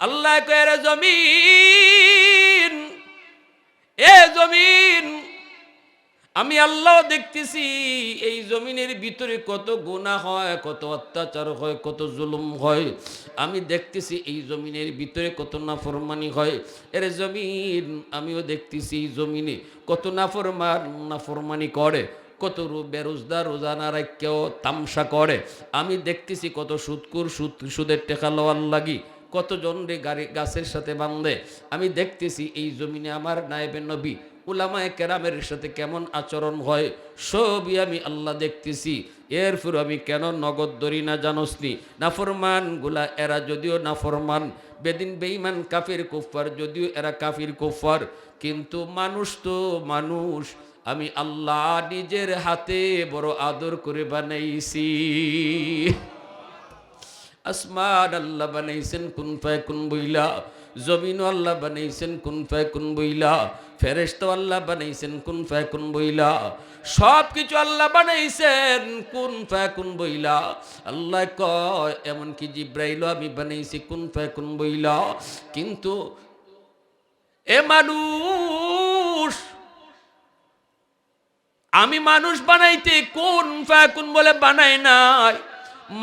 আল্লাহ কয়ের জমিন, এ জমিন, আমি আল্লাহ দেখতেছি, এই জমিনের ভিতরে কত গুণা হয়, কত অত্যাচার হয়, কত জুলুম হয়। আমি দেখতেছি এই জমিনের ভিতরে কত নাফরমানি হয়। এর জমিন, আমিও দেখতেছি এই জমিনে কত নাফরমান, নাফরমানি করে, কত রু- বেরোজগার রোজানা রাখকেও তামসা করে। আমি দেখতেছি কত সুদকুর সুদ, সুদের টেকা লওয়ার লাগি। কতজন রে গাড়ি গাছের সাথে বান্ধে আমি দেখতেছি এই জমিনে আমার নায়েবে নবী, উলামায় কেরামের সাথে কেমন আচরণ হয়? সবই আমি আল্লাহ দেখতেছি। এরপর আমি কেন নগদ ধরি না জানোসনি? নাফরমানগুলা, এরা যদিও নাফরমান, বেদিন বেইমান কাফির কুফার যদিও এরা কাফির কুফার কিন্তু মানুষ তো মানুষ। আমি আল্লাহ নিজের হাতে বড় আদর করে বানাইছি। আসমান আল্লাহ বানাইছেন, কোন ফায় কুন বইলা? জমিনও আল্লাহ বানাইছেন, কোন ফায় কুন বইলা? ফেরেস্ত আল্লাহ বানাইছেন, কোন ফায় কুন বইলা? সব কিছু আল্লাহ বানাইছেন, কোন ফায় কুন বইলা? আল্লাহ কয়, এমনকি জিব্রাইলও আমি বানাইছি, কোন ফায় কুন বইলা? কিন্তু এ মানুষ, আমি মানুষ বানাইতে কোন কোন বলে বানাই নাই।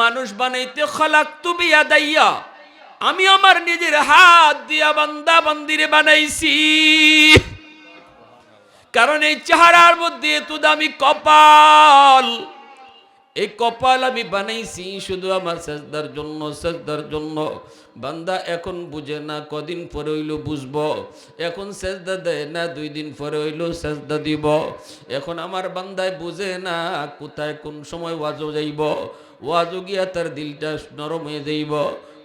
মানুষ বানাইতে খলাক তুমি দাইয়া আমি আমার নিজের হাত দিয়া বান্দা বান্দিরে বানাইছি। কারণ এই চেহারার মধ্যে এত দামি কপাল। এই কপাল আমি বানাইছি শুধু আমার সেজদার জন্য সেজদার জন্য। বান্দা এখন বুঝে না কদিন পরে হইল বুঝব। এখন সেজদা দেয় না, দুই দিন পরে হইল সেজদা দিব। এখন আমার বান্দায় বুঝে না কোথায় কোন সময় ওয়াজও যাইব। ওয়াজও গিয়া তার দিলটা নরম হয়ে যাইব।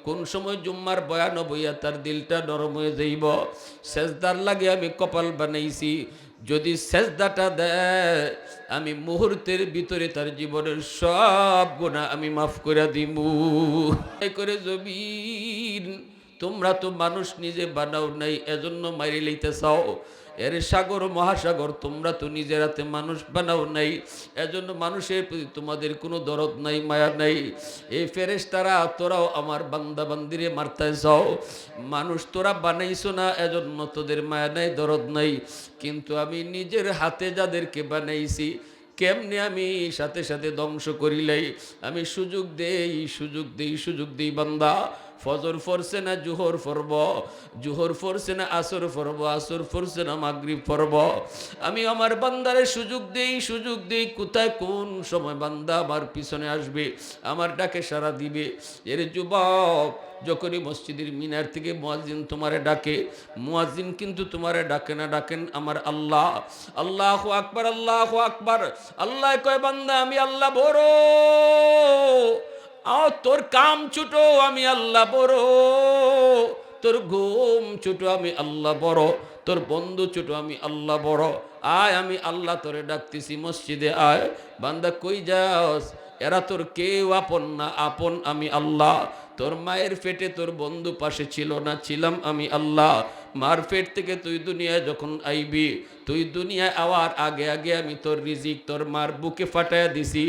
কোন সময় জুম্মার বয়ান বইয়া তার দিলটা নরম হয়ে যাইব। সেজদার লাগে আমি কপাল বানাইছি। যদি সেজদাটা দেয়, আমি মুহূর্তের ভিতরে তার জীবনের সব গুণা আমি মাফ করে দিব করে জমিন, তোমরা তো মানুষ নিজে বানাও নাই, এজন্য মারি লইতে চাও। এর সাগর, মহাসাগর, তোমরা তো নিজের হাতে মানুষ বানাও নাই। এজন্য মানুষের প্রতি তোমাদের কোনো দরদ নাই, মায়া নাই। এই ফেরেশ তারা তোরাও আমার বান্দা বান্দিরে মারতে যাও। মানুষ তোরা বানাইছো না, এজন্য তোদের মায়া নাই, দরদ নাই। কিন্তু আমি নিজের হাতে যাদেরকে বানাইছি, কেমনে আমি সাথে সাথে ধ্বংস করিলাই? আমি সুযোগ দেই সুযোগ দেই সুযোগ দেই বান্দা। ফজর ফরছে না জুহর ফরব, জুহর ফরছে না আসর ফরব, আসর ফরছে না মাগরিব ফরব। আমি আমার বান্দারে সুযোগ দেই সুযোগ দেই, কোথায় কোন সময় বান্দা আমার পিছনে আসবে, আমার ডাকে সারা দিবে। এর যুবক, যখনই মসজিদের মিনার থেকে মুয়াজ্জিন তোমারে ডাকে, মুয়াজ্জিন কিন্তু তোমারে ডাকে না, ডাকেন আমার আল্লাহ। আল্লাহ আকবার আল্লাহ আকবার। আল্লাহ কয় বান্দা, আমি আল্লাহ বড়। আও তোর কাম ছুটো, আমি আল্লাহ বড়। তোর ঘুম ছুটো, আমি আল্লাহ বড়। তোর বন্ধু ছুটো, আমি আল্লাহ বড়। আয়, আমি আল্লাহ তোরে ডাকতেছি, মসজিদে আয়। বান্দা, কই যাস? এরা তোর কেউ আপন না, আপন আমি আল্লাহ। তোর মায়ের পেটে তোর বন্ধু পাশে ছিল না, ছিলাম আমি আল্লাহ। মার পেট থেকে তুই দুনিয়ায় যখন আইবি, তুই দুনিয়ায় আওয়ার আগে আগে আমি তোর রিজিক, তোর মার বুকে ফাটাইয়া দিছি।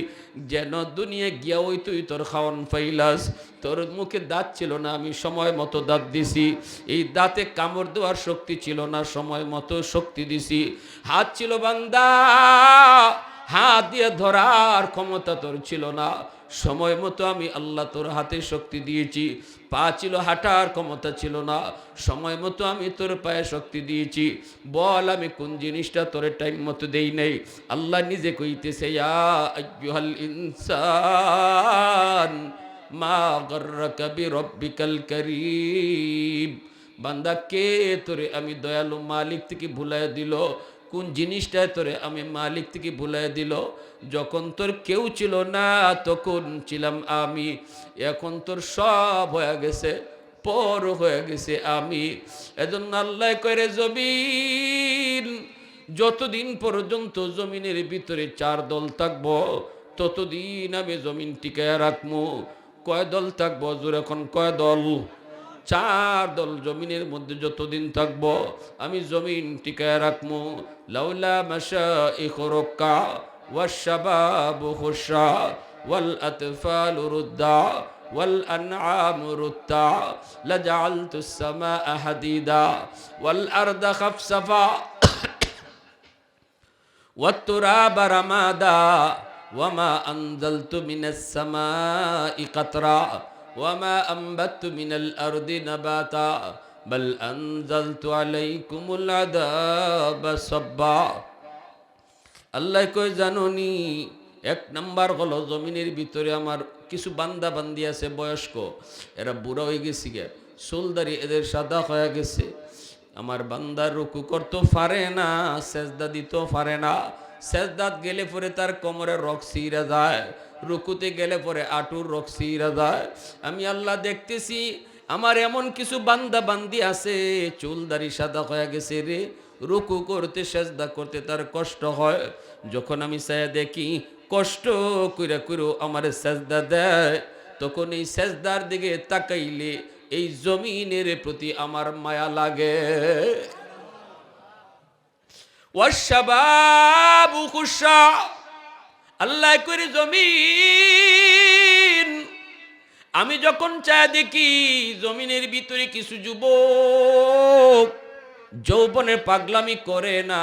যেন দুনিয়ায় গিয়া ওই তুই তোর খাওয়ান ফাইলাস। তোর মুখে দাঁত ছিল না, আমি সময় মতো দাঁত দিছি। এই দাঁতে কামড় দেওয়ার শক্তি ছিল না, সময় মতো শক্তি দিছি। হাত ছিল বান্দা, হাত দিয়ে ধরার ক্ষমতা তোর ছিল না। সময় মতো আমি আল্লাহ তোর হাতে শক্তি দিয়েছি। পা ছিল, হাঁটার ক্ষমতা ছিল না। সময় মতো আমি তোর পায়ে শক্তি দিয়েছি। বল, আমি কোন জিনিসটা তোর টাইম মতো দেই নাই। আল্লাহ নিজে কইতেছে, ইয়া আইয়ুহাল ইনসান বান্দা, কে তোরে? আমি দয়ালু মালিক থেকে ভুলাই দিল। কোন জিনিসটা তোরে আমি মালিক থেকে ভুলাই দিল? যখন তোর কেউ ছিল না, তখন ছিলাম আমি। এখন তোর সব হয়ে গেছে, পর হয়ে গেছে আমি। এজন্য আল্লাহ করে জমিন, যতদিন পর্যন্ত জমিনের ভিতরে চার দল থাকব, ততদিন আমি জমিন টিকায় রাখব কয় দল থাকব? জোর এখন কয় দল? চার দল জমিনের মধ্যে যতদিন থাকবো আমি জমিন টিকায় রাখবো লাউলা মাসা ইখরক্কা ওয়াশাবাবু খুশা ওয়াল আতফাল রুদ্দা والأنعام رتع لجعلت السماء حديدا والأرض خفصفا والتراب رمادا وما أنزلت من السماء قطرا ওয়ামা আম্বাতু মিনাল আরদি নাবাতা বল আনজালতু আলাইকুমুল আদাব সাব্বা আল্লাহ কই জাননি, এক নাম্বার হলো জমিনের ভিতরে আমার কিছু বান্দা বান্দি আছে, বয়স্ক। এরা বুড়া হয়ে গেছি গে চুলদারি এদের সাদা হয়ে গেছে। আমার বান্দার রুকু করতেও পারে না, সেজদা দিতেও পারে না। সেজদাত গেলে পরে তার কোমরের রক সিরা যায়, রুকুতে গেলে পরে আটুর রক সিরা যায়। আমি আল্লাহ দেখতেছি, আমার এমন কিছু বান্দা বান্দি আছে চুল দাড়ি সাদা হয়ে গেছে রে। রুকু করতে, সেজদা করতে তার কষ্ট হয়। যখন আমি সায়া দেখি কষ্ট কইরা কইরো আমার সেজদা দেয়, তখন এই সেজদার দিকে তাকাইলে এই জমিনের প্রতি আমার মায়া লাগে। ওয়াশাবাবু খুশা আল্লাহ করে জমিন। আমি যখন চায় দেখি জমিনের ভিতরে কিছু যুবক যৌবনে পাগলামি করে না।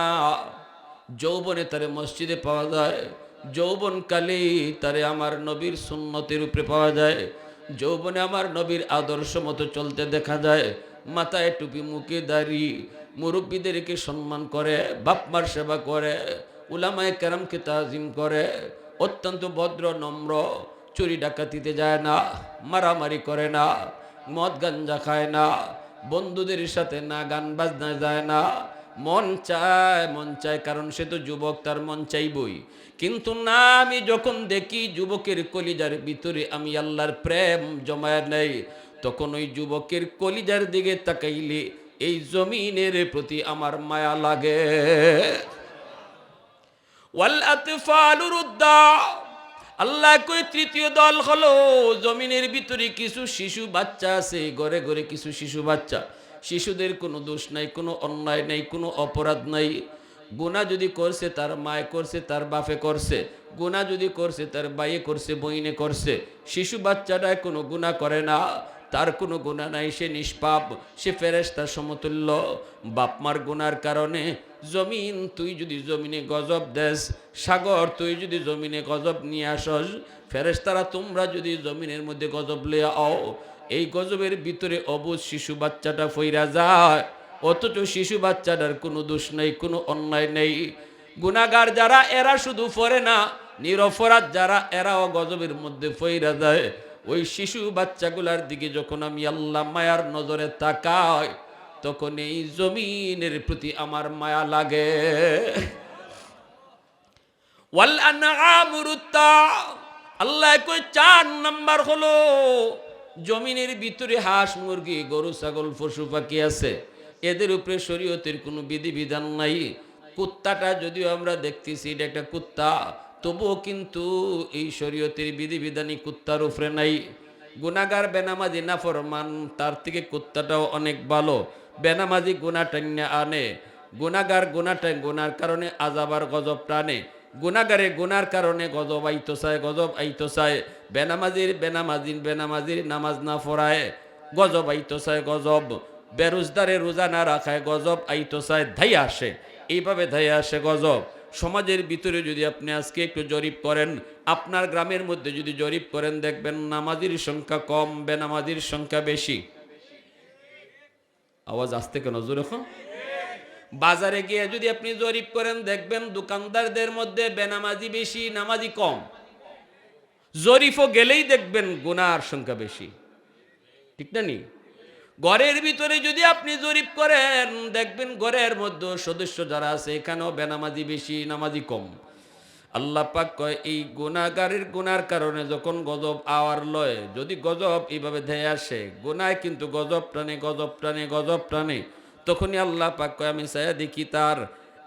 যৌবনে তারে মসজিদে পাওয়া যায় যৌবন কালে তারে আমার নবীর সুন্নতের উপরে পাওয়া যায়, যৌবনে আমার নবীর আদর্শ মতো চলতে দেখা যায়। মাথায় টুপি মুখে দাড়ি, মুরব্বীদেরকে সম্মান করে, বাপমার সেবা করে, উলামায় কেরামকে তাজিম করে, অত্যন্ত ভদ্র, নম্র, চুরি ডাকাতিতে যায় না, মারামারি করে না, মদ গাঞ্জা খায় না, বন্ধুদের সাথে না গান বাজনা যায় না, মন চায় মন চায়, কারণ সে তো যুবক, তার মন চাইবই কিন্তু না, আমি যখন দেখি যুবকের কলিজার ভিতরে আমি আল্লাহর প্রেম জমায় নেই তখন ওই যুবকের কলিজার দিকে তাকাইলে এই জমিনের প্রতি আমার মায়া লাগে। আল্লাহ কই তৃতীয় দল হলো, জমিনের ভিতরে কিছু শিশু বাচ্চা আছে, ঘরে ঘরে কিছু শিশু বাচ্চা। শিশুদের কোনো দোষ নাই, কোনো অন্যায় নাই, কোনো অপরাধ নাই। গুণা যদি করছে, তার মায় করছে, তার বাপে করছে। গুণা যদি করছে, তার বাইয়ে করছে, বইনে করছে। শিশু বাচ্চাটা কোনো গুণা করে না। তার কোনো গুণা নাই, সে নিষ্পাপ, সে ফেরেস্তার সমতুল্য। বাপমার গুনার কারণে জমিন, তুই যদি জমিনে গজব দেস, সাগর, তুই যদি জমিনে গজব নিয়ে আসস ফেরেস্তারা তোমরা যদি জমিনের মধ্যে গজব লে আও, এই গজবের ভিতরে অবুজ শিশু বাচ্চাটা ফইরা যায়। অথচ শিশু বাচ্চাটার কোনো দোষ নেই, কোনো অন্যায় নেই। গুণাগার যারা, এরা শুধু ফরে না, নিরপরাধ যারা, এরাও গজবের মধ্যে ফইরা যায়। ওই শিশু বাচ্চাগুলার দিকে যখন আমি আল্লাহ মায়ার নজরে তাকাই, তখন এই জমিনের প্রতি আমার মায়া লাগে। আল্লাহ চার নাম্বার হলো, জমিনের ভিতরে হাঁস মুরগি, গরু, ছাগল, পশু, পাখি আছে। এদের উপরে শরীয়তের কোনো বিধিবিধান নাই। কুত্তাটা যদিও আমরা দেখতেছি, এটা একটা কুত্তা তবুও কিন্তু এই শরীয়তের বিধিবিধানই কুত্তার উপরে নাই। গুনাগার বেনামাজি নাফরমান তার থেকে কুত্তাটাও অনেক ভালো। বেনামাজি গুণা টান্যা আনে। গুণাগার গুণা গুনার কারণে আজাবার গজব টানে। গুণাগারে গুনার কারণে গজব আইতো চায়, গজব আইতো চায়। বেনামাজির বেনামাজির বেনামাজির নামাজ না পড়ায় গজব আইতো চায় গজব। বেরোজদারে রোজা না রাখায় গজব আইতো চায় ধাই আসে। এইভাবে ধাই আসে গজব। সমাজের ভিতরে যদি আপনি আজকে একটু জরিপ করেন, আপনার গ্রামের মধ্যে যদি জরিপ করেন, দেখবেন নামাজির সংখ্যা কম, বেনামাজির সংখ্যা বেশি। আওয়াজ আসতে কেন? জোর এখন বাজারে গিয়ে যদি আপনি জরিপ করেন, দেখবেন দোকানদারদের মধ্যে বেনামাজি বেশি, নামাজি কম। জরিফও গেলেই দেখবেন গুনার সংখ্যা বেশি। ঠিক না নি? ঘরের ভিতরে যদি আপনি জরিপ করেন, দেখবেন ঘরের মধ্যে সদস্য যারা আছে, এখানেও বেনামাজি বেশি, নামাজি কম। আল্লাহ পাক কয়, এই গুণাগারের গুনার কারণে যখন গজব আওয়ার লয়, যদি গজব এইভাবে ধেয়ে আসে, গুনায় কিন্তু গজব টানে গজব টানে গজব টানে, তখনই আল্লাহ পাক কয়, আমি চাইয়া দেখি তার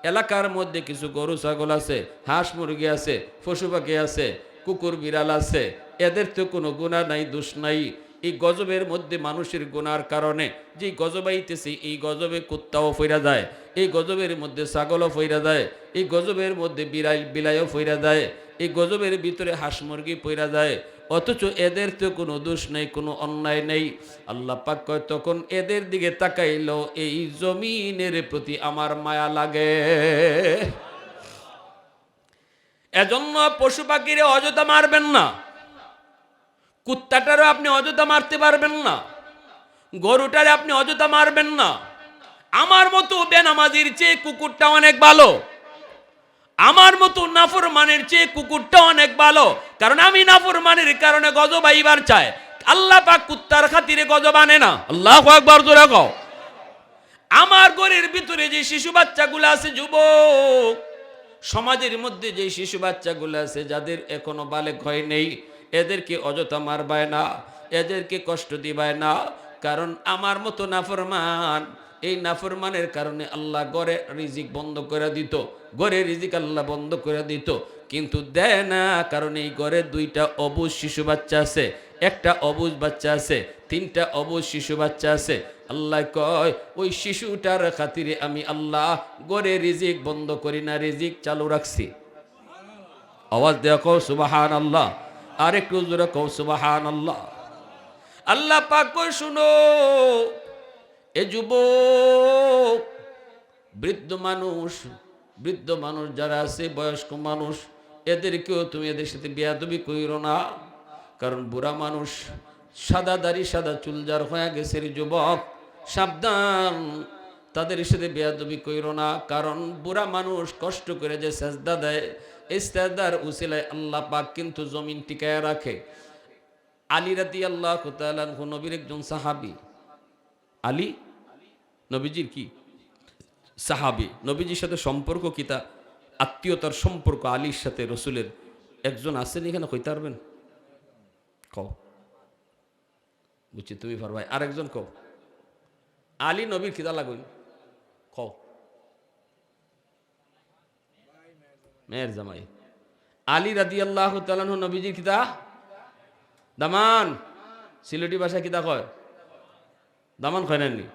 এলাকার মধ্যে কিছু গরু, ছাগল আছে, হাঁস মুরগি আছে, পশু পাখি আছে, কুকুর বিড়াল আছে, এদের তো কোনো গুণা নাই, দোষ নাই। এই গজবের মধ্যে মানুষের গুনার কারণে যে গজব আইতেছে, এই গজবে কুত্তাও ফইরা যায়, এই গজবের মধ্যে ছাগলও ফইরা যায়, এই গজবের মধ্যে বিড়াল বিলাইও ফইরা যায়, এই গজবের ভিতরে হাঁস মুরগি পইরা যায়, অথচ এদের তো কোনো দোষ নেই, কোনো অন্যায় নেই। আল্লাহ পাক কয়, তখন এদের দিকে তাকাইলো এই জমিনের প্রতি আমার মায়া লাগে। এজন্য পশু পাখিরে অযথা মারবেন না। কুত্তাটারও আপনি অযথা মারতে পারবেন না, গরুটারে আপনি অযথা মারবেন না। আমার মতো বেনামাজির চেয়ে কুকুরটা অনেক ভালো। আমার মতো নাফরমানের চেয়ে কুকুরটা অনেক ভালো। কারণ আমি নাফরমানের কারণে গজব আইবার চাই। আল্লাহ পাক কুত্তার খাতিরে গজব আনে না। আল্লাহ একবার জোরে কও। আমার ঘরের ভিতরে যে শিশু বাচ্চাগুলো আছে, যুবক, সমাজের মধ্যে যে শিশু বাচ্চাগুলো আছে, যাদের এখনও বালেক হয় নেই এদেরকে অযথা মারবায় না, এদেরকে কষ্ট দিবায় না। কারণ আমার মতো নাফরমান, এই নাফরমানের কারণে আল্লাহ গড়ে রিজিক বন্ধ করে দিত, গড়ে রিজিক আল্লাহ বন্ধ করে দিত। কিন্তু দেয় না, কারণ এই ঘরে দুইটা অবুজ শিশু বাচ্চা আছে, একটা অবুজ বাচ্চা আছে, তিনটা অবুজ শিশু বাচ্চা আছে। আল্লাহ কয়, ওই শিশুটার খাতিরে আমি আল্লাহ গড়ে রিজিক বন্ধ করি না, রিজিক চালু রাখছি। আওয়াজ দেখো সুবাহান আল্লাহ আর একটু জোরে কও সুবাহান আল্লাহ আল্লাহ পাক শুনো, এ যুবক, বৃদ্ধ মানুষ বৃদ্ধ মানুষ যারা আছে, বয়স্ক মানুষ, এদেরকেও তুমি এদের সাথে বিয়াদবি কইর না। কারণ বুড়া মানুষ সাদা দাড়ি, সাদা চুল যার হয়ে গেছে যুবক, সাবধান, তাদের সাথে বেয়াদবি কইর না। কারণ বুড়া মানুষ কষ্ট করে যে সেজদা দেয় এই সেজদার উসিলায় আল্লাহ পাক কিন্তু জমিন টিকায় রাখে। আলী রাতি আল্লাহ কুতালানহু নবীর একজন সাহাবি। আলী? নবীজির কি? সাহাবি। নবীজির সাথে সম্পর্ক কি? তা আত্মীয়তার সম্পর্ক আলীর সাথে রসুলের। একজন আছেন এখানে কইতে পারবেন কও বুঝছি, তুমি ভাই আরেকজন কও আলী নবীর খিদা লাগুন কও মেয়ের জামাই। আলী রাদি আল্লাহ তালানহু নবীজির খিদা দামান। সিলেটি ভাষায় কিতা কয়? দামান কয় নানি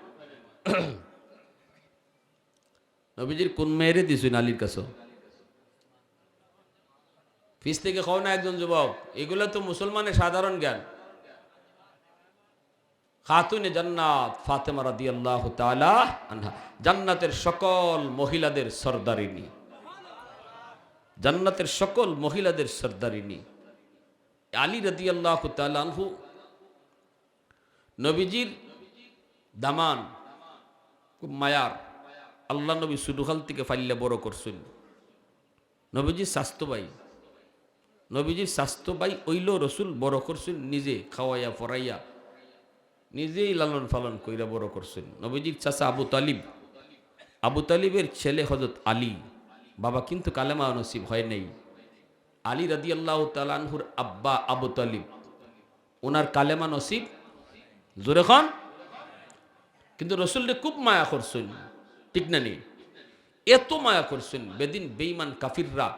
নবীজির কোন মেয়েরে দিছুন আলীর কাছে? ফিস থেকে খাও না একজন যুবক, এগুলো তো মুসলমানের সাধারণ জ্ঞান। খাতুনে জান্নাত ফাতেমা রাদি আল্লাহ তালা আনহা, জান্নাতের সকল মহিলাদের সর্দারিনী। জান্নাতের সকল মহিলাদের সর্দারিনী। আলী রাদি আল্লাহ আনহু, নবীজির দামান, খুব মায়ার। আল্লাহ নবী সুডুখাল থেকে ফাইলে বড় করছেন। নবীজির স্বাস্থ্যবাই নবীজির স্বাস্থ্যবাই ওইল রসুল বড় করছেন, নিজে খাওয়াইয়া পড়াইয়া নিজেই লালন পালন কইরা বড় করছেন। নবীজির চাচা আবু তালিব, আবু তালিবের ছেলে হজরত আলী। বাবা কিন্তু কালেমা নসিব হয় নাই। আলী রাদি আল্লাহ তালানহুর আব্বা আবু তালিব, ওনার কালেমা নসিব? জোরে খান। কিন্তু রসুলরে খুব মায়া করছেন, ঠিক না নেই? এত মায়া করছেন, বেদিন বেইমান কাফিররা।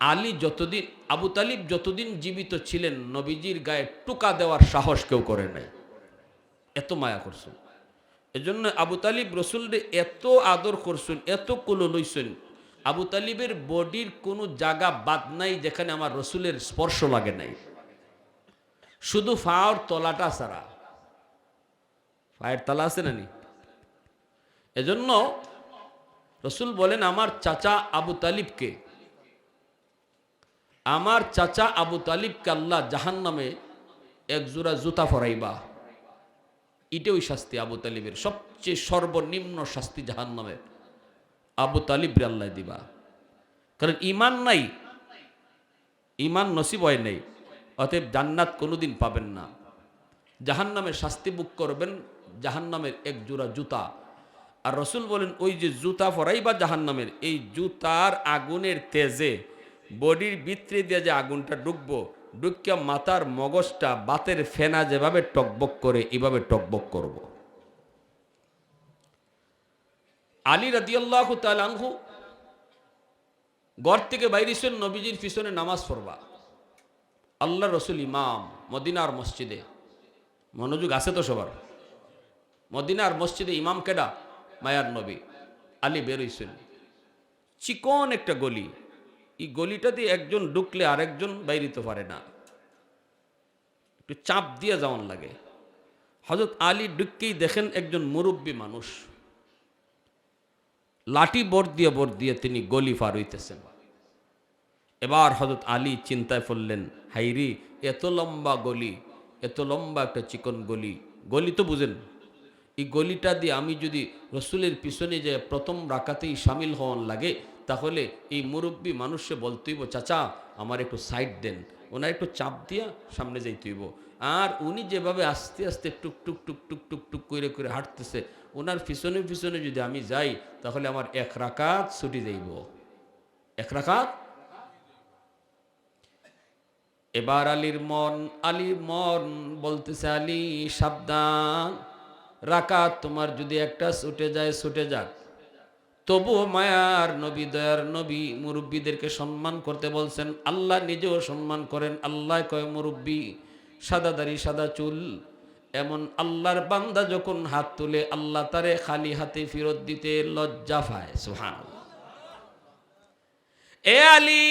আলী যতদিন, আবু তালিব যতদিন জীবিত ছিলেন, নবীজির গায়ে টুকা দেওয়ার সাহস কেউ করে নাই। এত মায়া করছেন। এজন্য আবু তালিব রসুলরে এত আদর করছেন, এত কুলো লইছেন আবু তালিবের বডির কোনো জায়গা বাদ নাই যেখানে আমার রসুলের স্পর্শ লাগে নাই। শুধু ফাওয়ার তলাটা ছাড়া। পায়ের তালা আছে না নি? এজন্য রসুল বলেন, আমার চাচা আবু তালিবকে, আমার চাচা আবু তালিবকে আল্লাহ জাহান নামে এক জোড়া জুতা ফরাইবা এটাই শাস্তি আবু তালিবের, সবচেয়ে সর্বনিম্ন শাস্তি জাহান নামের আবু তালিব আল্লাহ দিবা। কারণ ইমান নাই। ইমান নসিব হয় নাই। অতএব জান্নাত কোনোদিন পাবেন না। জাহান নামের শাস্তি বুক করবেন। জাহান নামের এক জোড়া জুতা। আর রসুল বলেন, ওই যে জুতা ফরাই বা জাহান নামের এই জুতার আগুনের তেজে, বডির ভিতরে দিয়ে যে আগুনটা ডুববো ডুকিয়া মাথার মগজটা, বাতের ফেনা যেভাবে টকবক করে, এভাবে টকবক করব। আলী রাদিয়াল্লাহ তালানহু ঘর থেকে বাইরেছেন নবীজির পিছনে নামাজ পড়বা। আল্লাহ রসুল ইমাম মদিনার মসজিদে। মনোযোগ আছে তো সবার? মদিনার মসজিদে ইমাম কেডা? মায়ার নবী আলী বেরোইছেন চিকন একটা গলি। এই গলিটা দিয়ে একজন ঢুকলে আরেকজন বাইরিতে পারে না। একটু চাপ দিয়ে যাওয়ান লাগে। হজরত আলী ডুককেই দেখেন একজন মুরব্বী মানুষ। লাঠি বর দিয়ে বর দিয়ে তিনি গলি পার হইতেছেন। এবার হজরত আলী চিন্তায় পড়লেন হাইরি এত লম্বা গলি, এত লম্বা একটা চিকন গলি গলি তো বুঝেন, এই গলিটা দিয়ে আমি যদি রসুলের পিছনে যে প্রথম রাকাতেই সামিল হওয়ান লাগে, তাহলে এই মুরব্বী মানুষে বলতেইব, চাচা, আমার একটু সাইড দেন। ওনার একটু চাপ দিয়া সামনে যাইতেইব। আর উনি যেভাবে আস্তে আস্তে টুক টুক টুক টুক টুক টুক করে করে হাঁটতেছে, ওনার পিছনে পিছনে যদি আমি যাই, তাহলে আমার এক রাকাত ছুটি যাইব এক রাকাত? এবার আলীর মন আলীর মন বলতেছে, আলী, সাবধান। রাকাত তোমার যদি একটা ছুটে যায়, ছুটে যাক। তবুও মায়ার নবী, দয়ার নবী মুরব্বীদেরকে সম্মান করতে বলছেন, আল্লাহ নিজেও সম্মান করেন, আল্লাহ কয় মুরব্বী সাদা দাড়ি, সাদা চুল, এমন আল্লাহর বান্দা যখন হাত তুলে, আল্লাহ তারে খালি হাতে ফেরত দিতে লজ্জা পায় সুহান এ আলী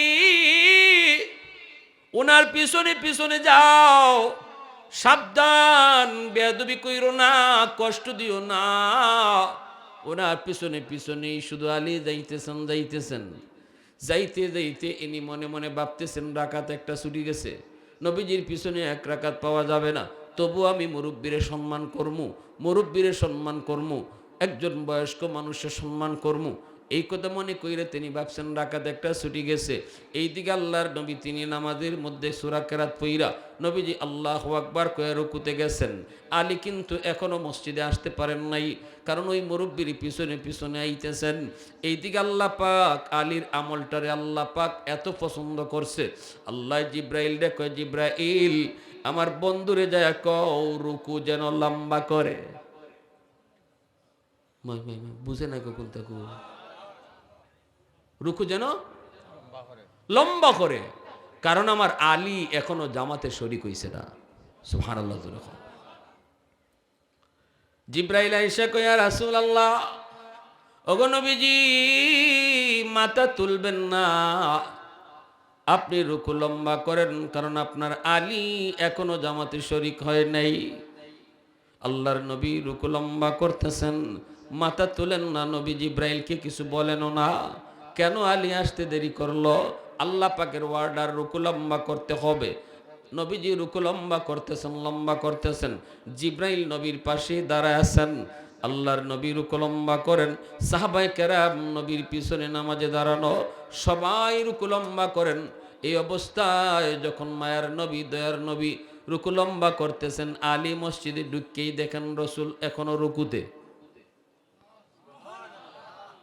ওনার পিছনে পিছনে যাও, সাবধান বেদবি কইরো না, কষ্ট দিও না। ওনার পিছনে পিছনেই শুধু আলী যাইতেছেন যাইতেছেন। যাইতে যাইতে ইনি মনে মনে ভাবতেছেন রাকাত একটা ছুটি গেছে। নবীজির পিছনে এক রাকাত পাওয়া যাবে না। তবু আমি মুরব্বীরে সম্মান করমু, মুরব্বীরে সম্মান করমু, একজন বয়স্ক মানুষের সম্মান করমু। এই কথা মনে কইরে তিনি ভাবছেন রাকাত একটা ছুটি গেছে। এই দিকে আল্লাহর নবী তিনি নামাজের মধ্যে সুরা কেরাত পইরা নবীজি আল্লাহ আকবার কয়ে রুকুতে গেছেন। আলী কিন্তু এখনও মসজিদে আসতে পারেন নাই, কারণ ওই মুরব্বীর পিছনে পিছনে আইতেছেন। এই দিকে আল্লাহ পাক আলীর আমলটারে আল্লাহ পাক এত পছন্দ করছে। আল্লাহ জিব্রাইল রে কয়, জিব্রাইল, আমার বন্ধুরে যায় কও, রুকু যেন লম্বা করে। বুঝে না কখন তাকু? রুকু যেন লম্বা করে। কারণ আমার আলী এখনও জামাতে শরিক হইছে না। সুহান আল্লাহ জিব্রাইল আইসা কয়া রাসুল আল্লাহ অগনবীজি মাথা তুলবেন না। আপনি রুকু লম্বা করেন কারণ আপনার আলী এখনও জামাতে শরিক হয় নাই। আল্লাহর নবী রুকু লম্বা করতেছেন। মাথা তুলেন না নবী জিব্রাইলকে কিছু বলেনও না। কেন আলী আসতে দেরি করল? আল্লাহ পাকের ওয়ার্ডার রুকু লম্বা করতে হবে। নবীজি রুকু লম্বা করতেছেন লম্বা করতেছেন। জিব্রাইল নবীর পাশে দাঁড়ায় আছেন। আল্লাহর নবী রুকু লম্বা করেন। সাহাবাই কেরাম নবীর পিছনে নামাজে দাঁড়ানো, সবাই রুকু লম্বা করেন। এই অবস্থায় যখন মায়ার নবী, দয়ার নবী রুকু লম্বা করতেছেন, আলী মসজিদে ঢুককেই দেখেন রসুল এখনও রুকুতে।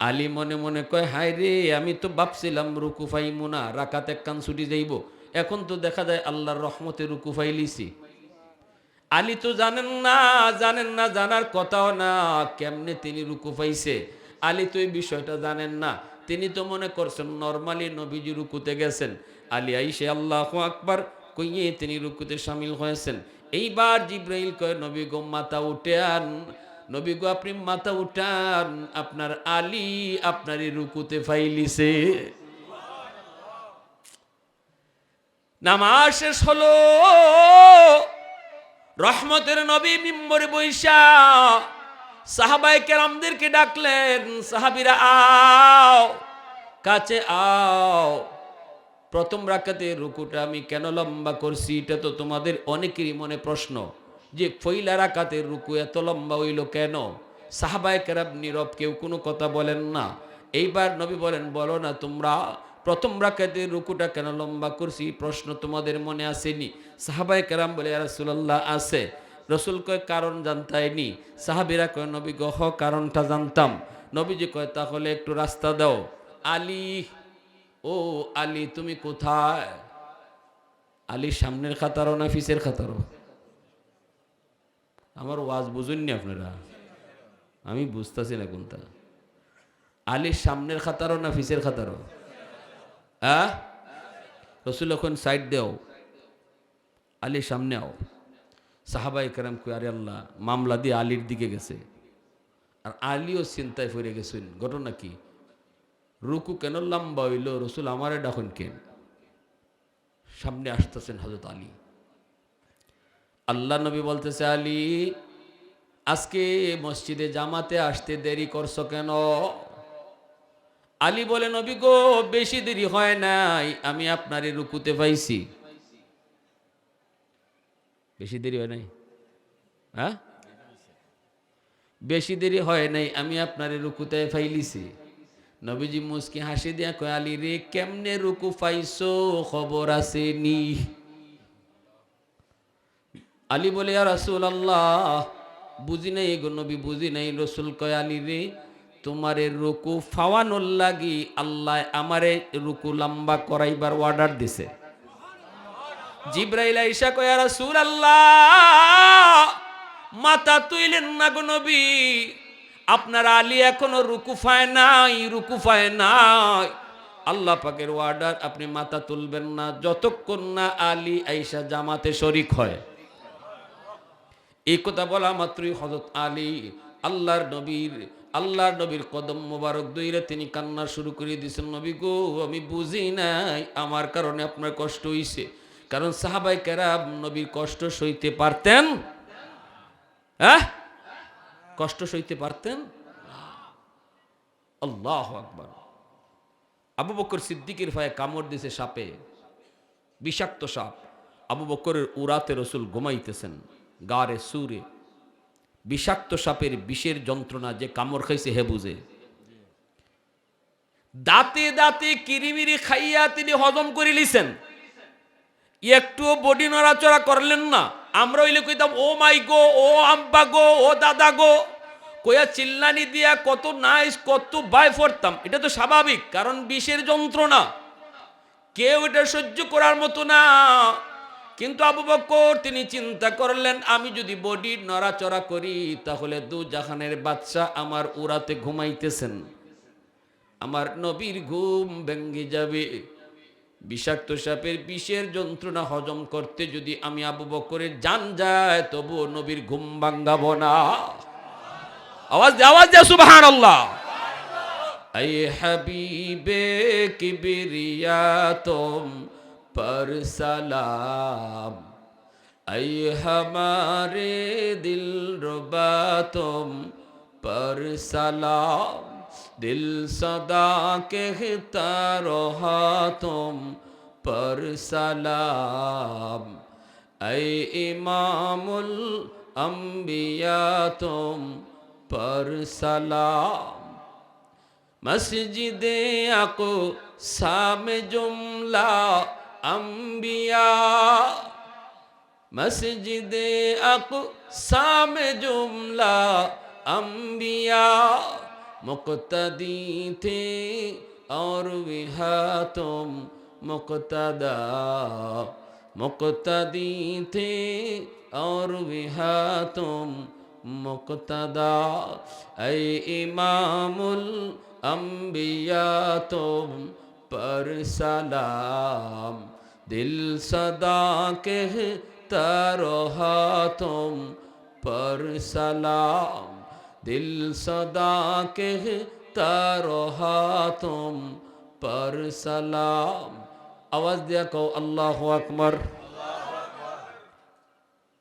আলী মনে মনে কয়, হায় রে, আমি তো ভাবছিলাম রুকুফাই ফাইমু না রাকাত এক কান ছুটি যাইব। এখন তো দেখা যায় আল্লাহর রহমতে রুকুফাই লিছি আলী তো জানেন না জানেন না, জানার কথাও না, কেমনে তিনি রুকু পাইছে আলী তো এই বিষয়টা জানেন না। তিনি তো মনে করছেন, নর্মালি নবীজি রুকুতে গেছেন। আলী আইসে, আল্লাহ আকবার, কইয়ে তিনি রুকুতে সামিল হয়েছেন। এইবার জিব্রাইল কয়, নবী গো, মাথা উঠে আন। নবী গো, আপনি মাথা উঠান, আপনার আলী আপনারই রুকুতে ফাইলিছে। নামাজ শেষ হলো, রহমতের নবী মিম্বরে বৈশা সাহাবাই কেরামদেরকে ডাকলেন, সাহাবিরা, আও, কাছে আও, প্রথম রাকাতে রুকুটা আমি কেন লম্বা করছি, এটা তো তোমাদের অনেকেরই মনে প্রশ্ন। যে ফইলা রাকাতের রুকু এত লম্বা হইল কেন? সাহাবায় কেরাম নীরব কেউ কোনো কথা বলেন না। এইবার নবী বলেন, বলো না তোমরা, প্রথম রাকাতের রুকুটা কেন লম্বা করছি? প্রশ্ন তোমাদের মনে আসেনি। সাহাবায় কেরাম বলে রাসুলাল্লাহ, আছে। রসুল কয়, কারণ জানতাইনি। সাহাবিরা কয়, নবী গহ, কারণটা জানতাম। নবীজি কয়, তাহলে একটু রাস্তা দাও। আলী? ও আলী, তুমি কোথায়? আলী, সামনের খাতারও না ফিসের খাতারও? আমার ওয়াজ বুঝুননি আপনারা? আমি বুঝতেছি না কোনটা। আলীর সামনের খাতারও না ফিসের খাতারও? হ্যাঁ রসুল এখন সাইড দেও। আলীর সামনে আও। সাহাবাই কারাম কই, আরে আল্লাহ, মামলা দিয়ে আলীর দিকে গেছে। আর আলীও চিন্তায় ফিরে গেছেন। ঘটনা কি? রুকু কেন লম্বা হইল? রসুল আমারে ডাকুন কেন? সামনে আসতেছেন হজরত আলী। আল্লাহ নবী বলতেছে, আলী, আজকে মসজিদে জামাতে আসতে দেরি করছ কেন? আলী বলে, নবী গো, বেশি দেরি হয় নাই, আমি আপনার রুকুতে পাইছি। বেশি দেরি হয় নাই? হ্যাঁ? বেশি দেরি হয় নাই, আমি আপনার রুকুতে ফাইলিছি। নবীজি মুসকি হাসি দিয়া কয়, আলী রে, কেমনে রুকু পাইছো? খবর আছে নি আলী বলে আর রাসুল আল্লাহ বুঝি নাই গো নবী, বুঝি নাই রসুল কয়, আলী রে, তোমারে রুকু ফাওয়ানোর লাগি আল্লাহ আমারে রুকু লম্বা করাইবার অর্ডার দিছে। জিব্রাইল আইসা কয় রাসুল আল্লাহ মাথা তুইলেন না গো নবী, আপনার আলী এখনও রুকু ফায় নাই, রুকু ফায় নাই। আল্লাহ পাকের ওয়ার্ডার আপনি মাথা তুলবেন না, যতক্ষণ না আলী আইসা জামাতে শরিক হয়। এই কথা বলা মাত্রই হজরত আলী, আল্লাহর নবীর আল্লাহর নবীর কদম মোবারক দইরে তিনি কান্না শুরু করে দিয়েছেন, নবী গো, আমি বুঝি নাই, আমার কারণে আপনার কষ্ট হইছে। কারণ সাহাবাই কেরাম নবীর কষ্ট সইতে পারতেন হ্যাঁ? কষ্ট সইতে পারতেন আল্লাহ আকবর। আবু বকর সিদ্দিকের ভাই কামড় দিছে সাপে, বিষাক্ত সাপ। আবু বকরের উরাতে রসুল ঘুমাইতেছেন। গারে সুরে, বিষাক্ত সাপের বিষের যন্ত্রণা যে কামড় খাইছে হে বুঝে। দাঁতে দাঁতে কিরিমিরি খাইয়া তিনি হজম করে লিছেন একটুও বডি নড়াচড়া করলেন না। আমরা হইলে কইতাম, ও মাই গো, ও আম্বা গো, ও দাদা গো। কইয়া চিল্লানি দিয়া কত নাইস, কত বাই পড়তাম। এটা তো স্বাভাবিক, কারণ বিষের যন্ত্রণা। কেউ এটা সহ্য করার মতো না। কিন্তু আবু বকর, তিনি চিন্তা করলেন, আমি যদি বডি নড়াচড়া করি, তাহলে দু জাহানের বাচ্চা আমার উড়াতে ঘুমাইতেছেন। আমার নবীর ঘুম ভেঙ্গে যাবে। বিষাক্ত সাপের বিষের যন্ত্রণা হজম করতে যদি আমি আবু বকরের যান যায়, তবু নবীর ঘুম ভাঙ্গাব না। আওয়াজ আওয়াজ দেয় সুবাহান আল্লাহ এই হাবিবে কিবিরিয়া তোম پر سلام اے ہمارے دل ربا تم پر سلام دل صدا کہتا رہا تم پر سلام اے امام الانبیاء تم پر سلام مسجد اقسام جملہ जुमला अंबिया मस्जिद अको साम जुमला अंबिया मुक्तदी थे और विहा तुम मुक्तदा मुक्तदी थे और विहा तुम मुक्तदा ऐ इमामुल अंबिया तुम पर सलाम दिल सदा कहता रहा तुम पर सलाम दिल सदा कहता रहा तुम पर सलाम आवाज दिया कहो अल्लाह আকবার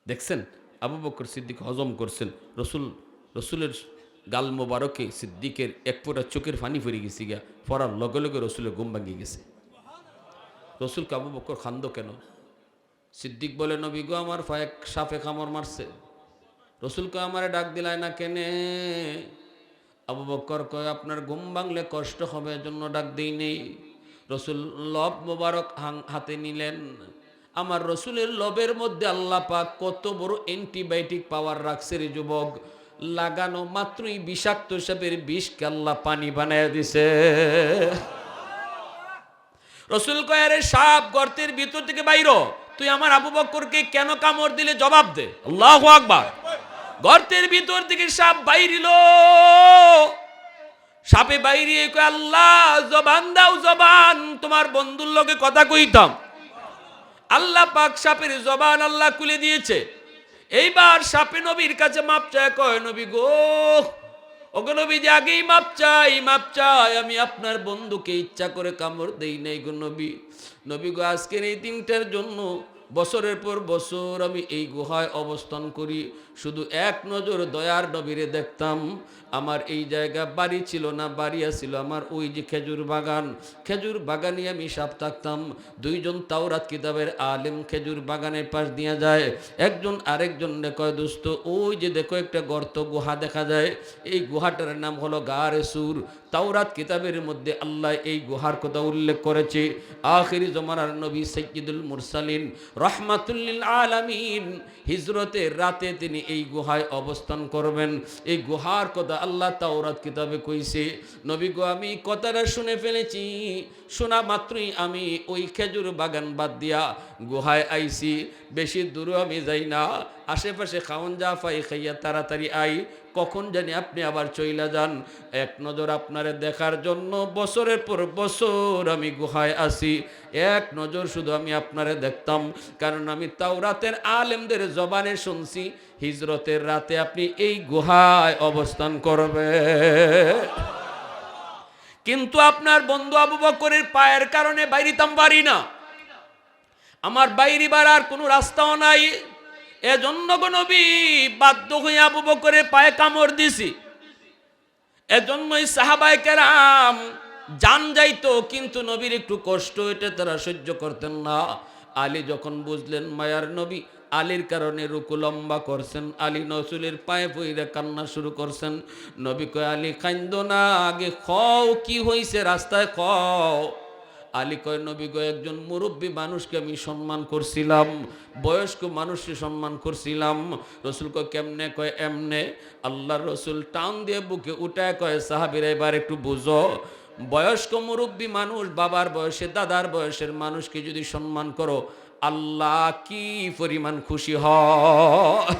দেখছেন আবু বকর সিদ্দিক হজম করছেন রসুল রসুলের গাল মোবারকে সিদ্দিকের এক ফোঁটা চোখের ফানি ফিরে গেছে গিয়া পড়ার লগে লগে রসুলের ঘুম ভাঙিয়ে গেছে রসুলকে আবু বকর খান্দ কেন? সিদ্দিক বলে, নবী গো, আমার ফায়ে সাফে খামর মারছে। রসুলকে আমারে ডাক দিলায় না কেনে? আবু বকর কয়, আপনার ঘুম ভাঙলে কষ্ট হবে জন্য ডাক দিই নেই। রসুল লব মোবারক হাতে নিলেন। আমার রসুলের লবের মধ্যে আল্লাহ পাক কত বড় অ্যান্টিবায়োটিক পাওয়ার রাখছে রে যুবক। লাগানো মাত্রই বিষাক্ত সাপের বিষকে আল্লাহ পানি বানায় দিছে। রসুল কয়ারে, সাপ গর্তের ভিতর থেকে বাইর। তুই আমার আবু বক্করকে কেন কামড় দিলে জবাব দে। আল্লাহ আকবার। গর্তের ভিতর থেকে সাপ বাইরিল। সাপে বাইরে কয়, আল্লাহ, জবান দাও, জবান। তোমার বন্ধুর লগে কথা কইতাম। আল্লাহ পাক সাপের জবান আল্লাহ খুলে দিয়েছে। এইবার সাপে নবীর কাছে মাপ চায়, কয়, নবী গো ওগো নবী যে আগেই মাপ চাই মাপ চাই। আমি আপনার বন্ধুকে ইচ্ছা করে কামড় দেই নাই গো নবী। নবী গো, আজকের এই দিনটার জন্য বছরের পর বছর আমি এই গুহায় অবস্থান করি। শুধু এক নজর দয়ার নবীরে দেখতাম। আমার এই জায়গা বাড়ি ছিল না, বাড়ি ছিল আমার ওই যে খেজুর বাগান। খেজুর বাগানে আমি সাপ থাকতাম। দুইজন তাওরাত কিতাবের আলেম খেজুর বাগানের পাশ দিয়ে যায়। একজন আরেকজন কয়, দোস্ত, ওই যে দেখো একটা গর্ত, গুহা দেখা যায়। এই গুহাটার নাম হলো গারে সুর তাওরাত কিতাবের মধ্যে আল্লাহ এই গুহার কথা উল্লেখ করেছে। আখিরি জমানার নবী সৈয়দুল মুরসালিন রহমাতুল্লিল আলামিন হিজরতের রাতে তিনি এই গুহায় অবস্থান করবেন। এই গুহার কথা আল্লাহ তাওরাত কিতাবে কইছে, নবী গো, আমি কথাটা শুনে ফেলেছি। শোনা মাত্রই আমি ওই খেজুর বাগান বাদ দিয়া গুহায় আইছি। বেশি দূরে আমি যাই না। আশেপাশে খাওন যা পাই খাইয়া তাড়াতাড়ি আই। কখন জানি আপনি আবার চইলা যান। এক নজর আপনারে দেখার জন্য বছরের পর বছর আমি গুহায় আসি এক নজর শুধু আমি আপনারে দেখতাম। কারণ আমি তাওরাতের আলেমদের জবানে শুনছি। হিজরতের রাতে আপনি এই গুহায় অবস্থান করবে কিন্তু আপনার বন্ধু আবু বকরের পায়ের কারণে বাইরিতাম পারি না। আমার বাইরে বাড়ার কোনো রাস্তাও নাই। এজন্য নবী বাধ্য হয়ে আবু বকরের পায়ে কামড় দিছি। এজন্যই সাহাবাই কেরাম জান যাইতো, কিন্তু নবীর একটু কষ্ট এটা তারা সহ্য করতেন না। আলী যখন বুঝলেন মায়ার নবী, আলীর কারণে রুকু লম্বা করছেন, আলী নসুলের পায়ে পইরে কান্না শুরু করছেন। নবী কয়, আলী, কান্দ না, আগে খও কি হইছে রাস্তায় খও আলী কয়, নবী গো, একজন মুরব্বী মানুষকে আমি সম্মান করছিলাম, বয়স্ক মানুষকে সম্মান করছিলাম। রসুল কয়, কেমনে? কয়, এমনে। আল্লাহ রসুল টান দিয়ে বুকে উঠায় কয়, সাহাবিরা, এবার একটু বুঝো। বয়স্ক মুরব্বী মানুষ, বাবার বয়সে, দাদার বয়সের মানুষকে যদি সম্মান করো, আল্লাহ কি পরিমাণ খুশি হয়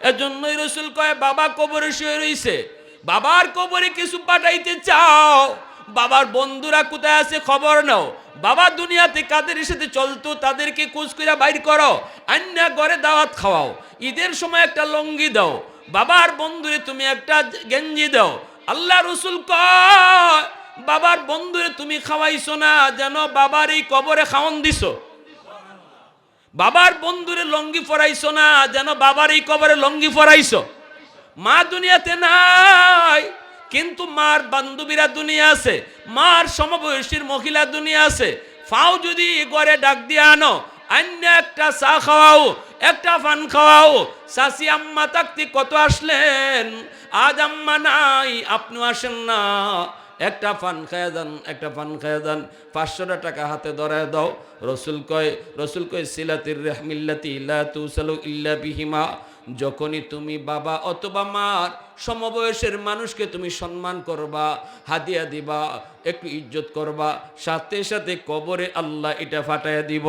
এজন্যই রসুল কয়, বাবা কবরে শুয়ে রইছে। বাবার কবরে কিছু পাঠাইতে চাও? বাবার বন্ধুরা কোথায় আছে খবর নাও। বাবা দুনিয়াতে কাদের সাথে চলতো, তাদেরকে কুচ করে বাইর করো। অন্য ঘরে দাওয়াত খাওয়াও। ঈদের সময় একটা লঙ্গি দাও। বাবার বন্ধুরে তুমি একটা গেঞ্জি দাও। আল্লাহ রসুল কয়, বাবার বন্ধুরে তুমি খাওয়াইছো না, যেন বাবার এই কবরে খাওয়ন দিছো। বাবার বন্ধুরে লঙ্গি ফরাইছো না, যেন বাবার এই কবরে লঙ্গি ফরাইছো মা দুনিয়াতে নাই, কিন্তু মার বান্ধবীরা দুনিয়া আছে, মার সমবয়সীর মহিলা দুনিয়া আছে। ফাও যদি ঘরে ডাক দিয়ে আনো অন্য একটা চা খাওয়াও, একটা পান খাওয়াও। সাসি আম্মা তাকতি কত আসলেন? আজ আম্মা নাই আপনি আসেন না। একটা পান খায়া দেন, একটা পান খায়া দেন। পাঁচশোটা টাকা হাতে ধরায় দাও। রসুল কয় রসুল কয়, সিলাতির রেহমিল্লাতি ইল্লা তুসালু ইল্লা বিহিমা। যখনই তুমি বাবা অথবা মার সমবয়সের মানুষকে তুমি সম্মান করবা, হাদিয়া দিবা, একটু ইজ্জত করবা, সাথে সাথে কবরে আল্লাহ এটা ফাটাইয়া দিব।